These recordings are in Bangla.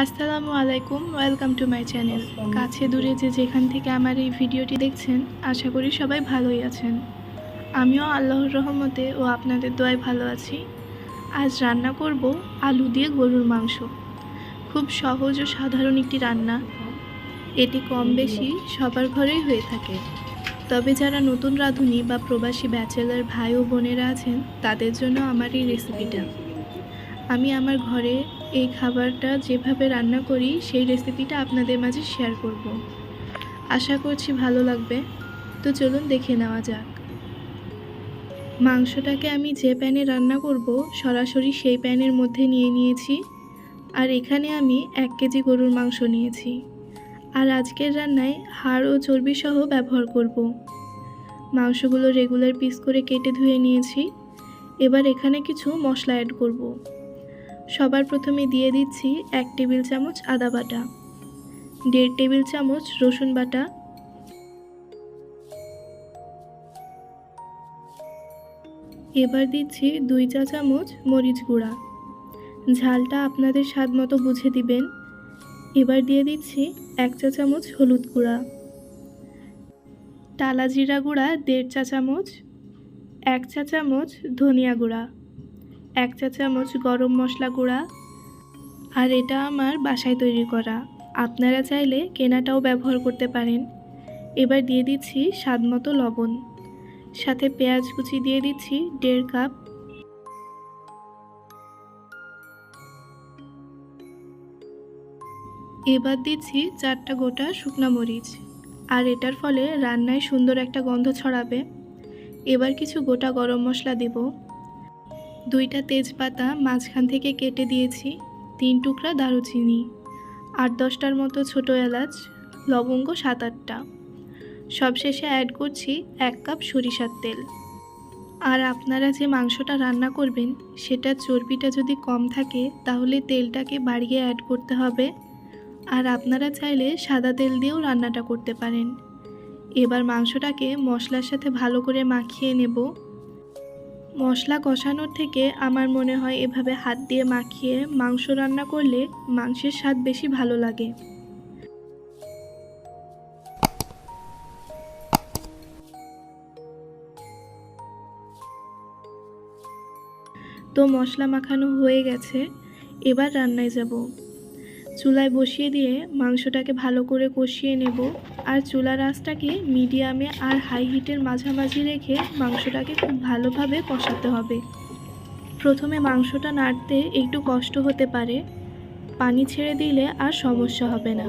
আসসালামু আলাইকুম ওয়েলকাম টু মাই চ্যানেল কাছে দূরে যে যেখান থেকে আমার এই ভিডিওটি দেখছেন, আশা করি সবাই ভালোই আছেন। আমিও আল্লাহর রহমতে ও আপনাদের দোয়ায় ভালো আছি। আজ রান্না করব আলু দিয়ে গরুর মাংস। খুব সহজ ও সাধারণ একটি রান্না। এটি কম বেশি সবার ঘরেই হয়ে থাকে। তবে যারা নতুন রাঁধুনি বা প্রবাসী ব্যাচেলার ভাই ও বোনেরা আছেন, তাদের জন্য আমার এই রেসিপিটা আমি আমার ঘরে এই খাবারটা যেভাবে রান্না করি, সেই রেসিপিটা আপনাদের মাঝে শেয়ার করব। আশা করছি ভালো লাগবে তো চলুন দেখে নেওয়া যাক মাংসটাকে আমি যে প্যানে রান্না করব, সরাসরি সেই প্যানের মধ্যে নিয়ে নিয়েছি আর এখানে আমি এক কেজি গরুর মাংস নিয়েছি আর আজকের রান্নায় হাড় ও চর্বি সহ ব্যবহার করব। মাংসগুলো রেগুলার পিস করে কেটে ধুয়ে নিয়েছি এবার এখানে কিছু মশলা অ্যাড করব। সবার প্রথমে দিয়ে দিচ্ছি এক টেবিল চামচ আদা বাটা, দেড় টেবিল চামচ রসুন বাটা, এবার দিচ্ছি দুই চা চামচ মরিচ গুঁড়া। ঝালটা আপনাদের স্বাদ মতো বুঝে দিবেন। এবার দিয়ে দিচ্ছি এক চা চামচ হলুদ গুঁড়া, টালা জিরা গুঁড়া দেড় চা চামচ, এক চা চামচ ধনিয়া গুঁড়া। এক চা চামচ গরম মশলা গুঁড়া আর এটা আমার বাসায় তৈরি করা। আপনারা চাইলে কেনাটাও ব্যবহার করতে পারেন। এবার দিয়ে দিচ্ছি স্বাদ মতো লবণ। সাথে পেঁয়াজ কুচি দিয়ে দিচ্ছি দেড় কাপ। এবার দিচ্ছি চারটা গোটা শুকনো মরিচ। আর এটার ফলে রান্নায় সুন্দর একটা গন্ধ ছড়াবে। এবার কিছু গোটা গরম মশলা দেব। দুইটা তেজপাতা মাঝখান থেকে কেটে দিয়েছি, তিন টুকরা দারুচিনি আট দশটার মতো ছোটো এলাচ, লবঙ্গ সাত আটটা। সবশেষে অ্যাড করছি এক কাপ সরিষার তেল। আর আপনারা যে মাংসটা রান্না করবেন সেটার চর্বিটা যদি কম থাকে, তাহলে তেলটাকে বাড়িয়ে অ্যাড করতে হবে। আর আপনারা চাইলে সাদা তেল দিয়েও রান্নাটা করতে পারেন। এবার মাংসটাকে মশলার সাথে ভালো করে মাখিয়ে নেব। মশলা কষানোর থেকে আমার মনে হয় এভাবে হাত দিয়ে মাখিয়ে মাংস রান্না করলে মাংসের স্বাদ বেশি ভালো লাগে। তো মশলা মাখানো হয়ে গেছে, এবার রান্নায় যাব। চুলায় বসিয়ে দিয়ে মাংসটাকে ভালো করে কষিয়ে নেব। আর চুলার আঁচটাকে মিডিয়ামে আর হাই হিটের মাঝামাঝি রেখে মাংসটাকে খুব ভালোভাবে কষাতে হবে। প্রথমে মাংসটা নাড়তে একটু কষ্ট হতে পারে। পানি ছেড়ে দিলে আর সমস্যা হবে না।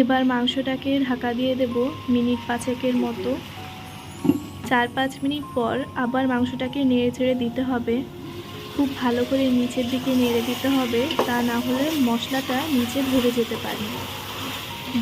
এবার মাংসটাকে ঢাকা দিয়ে দেব মিনিট পাঁচেকের মতো। চার পাঁচ মিনিট পর আবার মাংসটাকে নেড়ে চেড়ে দিতে হবে। খুব ভালো করে নিচের দিকে নেড়ে দিতে হবে, তা না হলে মশলাটা নিচে ধরে যেতে পারে।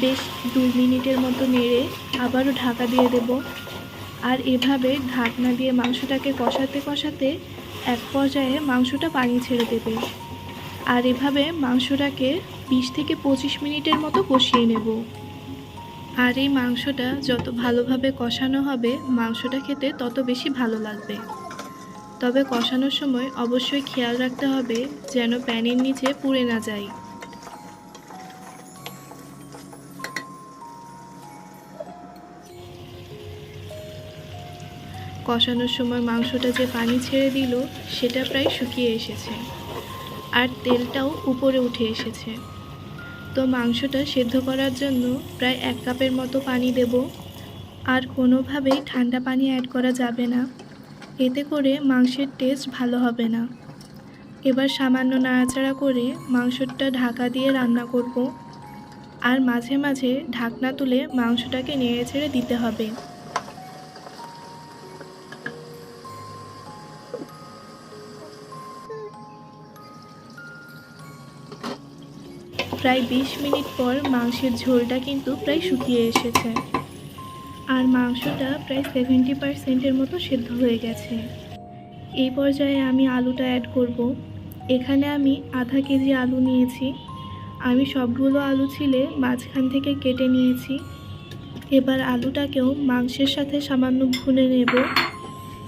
বেশ দুই মিনিটের মতো নেড়ে আবারও ঢাকা দিয়ে দেব। আর এভাবে ঢাকনা দিয়ে মাংসটাকে কষাতে কষাতে এক পর্যায়ে মাংসটা পানি ছেড়ে দেবে। আর এভাবে মাংসটাকে বিশ থেকে পঁচিশ মিনিটের মতো কষিয়ে নেব। আর এই মাংসটা যত ভালোভাবে কষানো হবে, মাংসটা খেতে তত বেশি ভালো লাগবে। তবে কষানোর সময় অবশ্যই খেয়াল রাখতে হবে যেন প্যানের নিচে পুড়ে না যায়। কষানোর সময় মাংসটা যে পানি ছেড়ে দিল, সেটা প্রায় শুকিয়ে এসেছে। আর তেলটাও উপরে উঠে এসেছে। তো মাংসটা সেদ্ধ করার জন্য প্রায় এক কাপের মতো পানি দেব। আর কোনোভাবেই ঠান্ডা পানি অ্যাড করা যাবে না। এতে করে মাংসের টেস্ট ভালো হবে না। এবার সামান্য নাড়াচাড়া করে মাংসটা ঢাকা দিয়ে রান্না করব। আর মাঝে মাঝে ঢাকনা তুলে মাংসটাকে নেড়ে ছেড়ে দিতে হবে। প্রায় বিশ মিনিট পর মাংসের ঝোলটা কিন্তু প্রায় শুকিয়ে এসেছে। আর মাংসটা প্রায় সেভেন্টি পারসেন্টের মতো সেদ্ধ হয়ে গেছে। এই পর্যায়ে আমি আলুটা অ্যাড করব। এখানে আমি আধা কেজি আলু নিয়েছি। আমি সবগুলো আলু ছিলে মাঝখান থেকে কেটে নিয়েছি। এবার আলুটাকেও মাংসের সাথে সামান্য ভুনে নেব।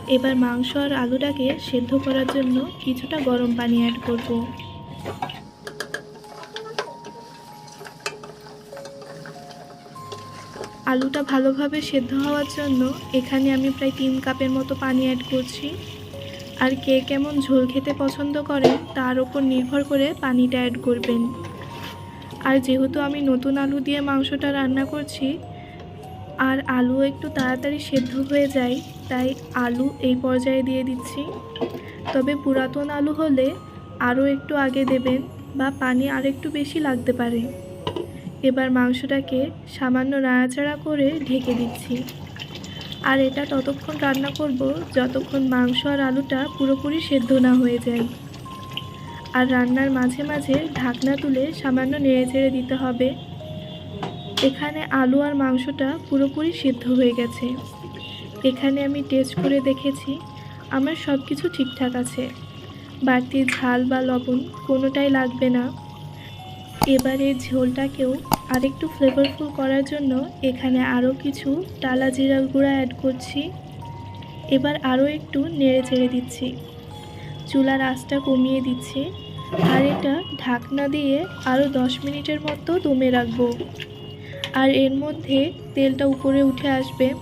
এবার মাংস আর আলুটাকে সেদ্ধ করার জন্য কিছুটা গরম পানি অ্যাড করব। আলুটা ভালোভাবে সেদ্ধ হওয়ার জন্য এখানে আমি প্রায় তিন কাপের মতো পানি অ্যাড করছি। আর কে কেমন ঝোল খেতে পছন্দ করে, তার ওপর নির্ভর করে পানিটা অ্যাড করবেন। আর যেহেতু আমি নতুন আলু দিয়ে মাংসটা রান্না করছি, আর আলু একটু তাড়াতাড়ি সেদ্ধ হয়ে যায়, তাই আলু এই পর্যায়ে দিয়ে দিচ্ছি। তবে পুরাতন আলু হলে আরও একটু আগে দেবেন বা পানি আর একটু বেশি লাগতে পারে। এবার মাংসটাকে সামান্য নাড়াচাড়া করে ঢেকে দিচ্ছি। আর এটা ততক্ষণ রান্না করব যতক্ষণ মাংস আর আলুটা পুরোপুরি সেদ্ধ না হয়ে যায়। আর রান্নার মাঝে মাঝে ঢাকনা তুলে সামান্য নেড়ে চেড়ে দিতে হবে। এখানে আলু আর মাংসটা পুরোপুরি সিদ্ধ হয়ে গেছে। এখানে আমি টেস্ট করে দেখেছি, আমার সব কিছু ঠিকঠাক আছে। বাড়তি ঝাল বা লবণ কোনোটাই লাগবে না। এবার ঝোলটাকেও আরেকটু ফ্লেভারফুল করার জন্য এখানে আরও কিছু টালা জিরার গুঁড়া অ্যাড করছি। এবার আরও একটু নেড়ে চেড়ে দিচ্ছি। চুলার আঁচটা কমিয়ে দিচ্ছি। আর এটা ঢাকনা দিয়ে আরও দশ মিনিটের মতো দমে রাখব। আর এর মধ্যে তেলটা উপরে উঠে আসবে।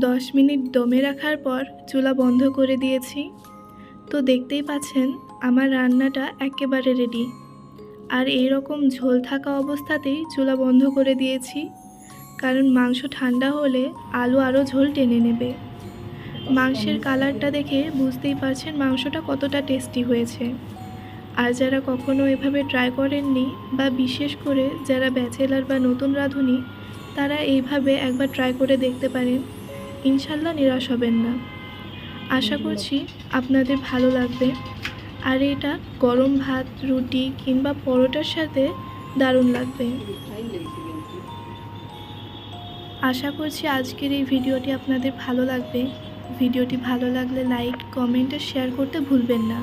দশ মিনিট দমে রাখার পর চুলা বন্ধ করে দিয়েছি। তো দেখতেই পাচ্ছেন, আমার রান্নাটা একেবারে রেডি আর এই রকম ঝোল থাকা অবস্থাতেই চুলা বন্ধ করে দিয়েছি। কারণ মাংস ঠান্ডা হলে আলু আরও ঝোল টেনে নেবে। মাংসের কালারটা দেখে বুঝতেই পারছেন মাংসটা কতটা টেস্টি হয়েছে। আর যারা কখনো এভাবে ট্রাই করেননি বা বিশেষ করে যারা ব্যাচেলার বা নতুন রাঁধুনি, তারা এইভাবে একবার ট্রাই করে দেখতে পারেন। ইনশাল্লাহ নিরাশ হবেন না। আশা করছি আপনাদের ভালো লাগবে। আর এটা গরম ভাত, রুটি কিংবা পরোটার সাথে দারুণ লাগবে। আশা করছি আজকের এই ভিডিওটি আপনাদের ভালো লাগবে। ভিডিওটি ভালো লাগলে লাইক, কমেন্ট আর শেয়ার করতে ভুলবেন না।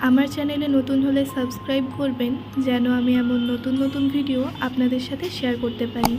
আমার চ্যানেলে নতুন হলে সাবস্ক্রাইব করবেন, যেন আমি এমন নতুন নতুন ভিডিও আপনাদের সাথে শেয়ার করতে পারি।